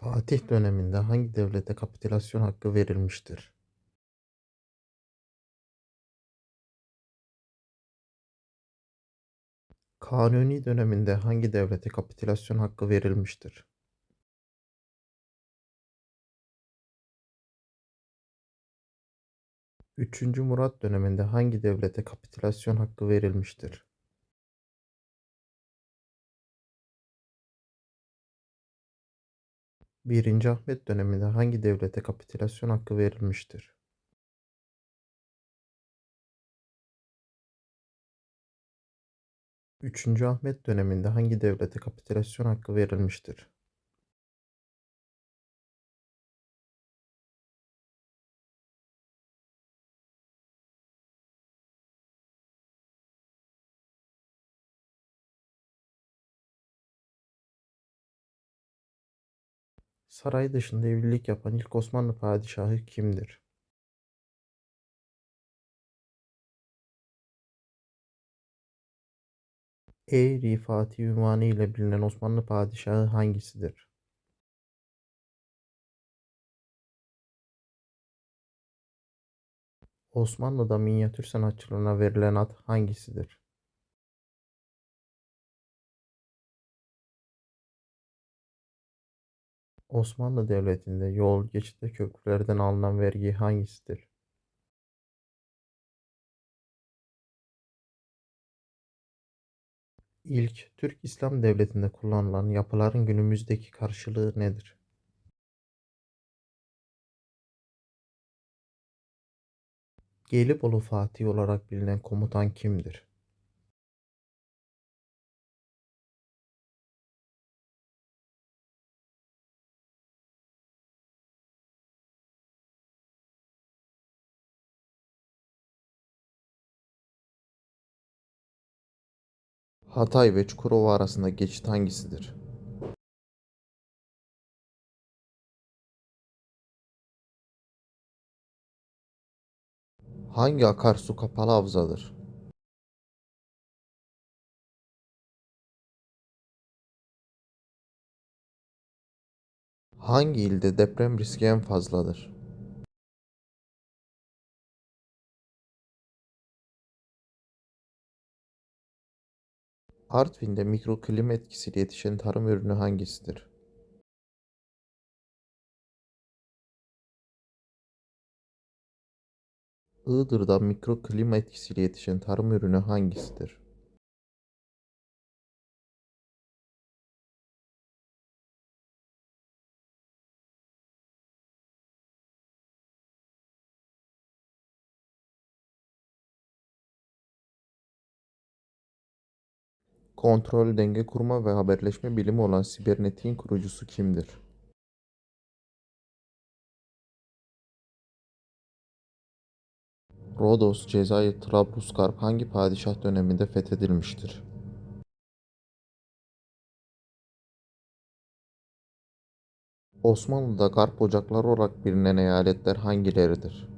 Fatih döneminde hangi devlete kapitülasyon hakkı verilmiştir? Kanuni döneminde hangi devlete kapitülasyon hakkı verilmiştir? Üçüncü Murat döneminde hangi devlete kapitülasyon hakkı verilmiştir? Birinci Ahmet döneminde hangi devlete kapitülasyon hakkı verilmiştir? Üçüncü Ahmet döneminde hangi devlete kapitülasyon hakkı verilmiştir? Saray dışında evlilik yapan ilk Osmanlı padişahı kimdir? Eğri Fatih ünvanı ile bilinen Osmanlı padişahı hangisidir? Osmanlı'da minyatür sanatçılığına verilen ad hangisidir? Osmanlı Devleti'nde yol, geçit ve köprülerden alınan vergi hangisidir? İlk Türk İslam Devleti'nde kullanılan yapıların günümüzdeki karşılığı nedir? Gelibolu Fatih olarak bilinen komutan kimdir? Hatay ve Çukurova arasında geçit hangisidir? Hangi akarsu kapalı havzadır? Hangi ilde deprem riski en fazladır? Artvin'de mikroklima etkisiyle yetişen tarım ürünü hangisidir? Iğdır'da mikroklima etkisiyle yetişen tarım ürünü hangisidir? Kontrol, denge kurma ve haberleşme bilimi olan sibernetiğin kurucusu kimdir? Rodos, Cezayir, Trablusgarp hangi padişah döneminde fethedilmiştir? Osmanlı'da Garp ocakları olarak bilinen eyaletler hangileridir?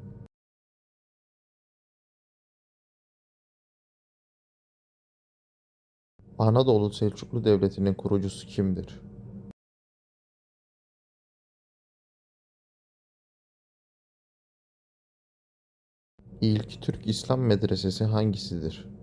Anadolu Selçuklu Devleti'nin kurucusu kimdir? İlk Türk İslam medresesi hangisidir?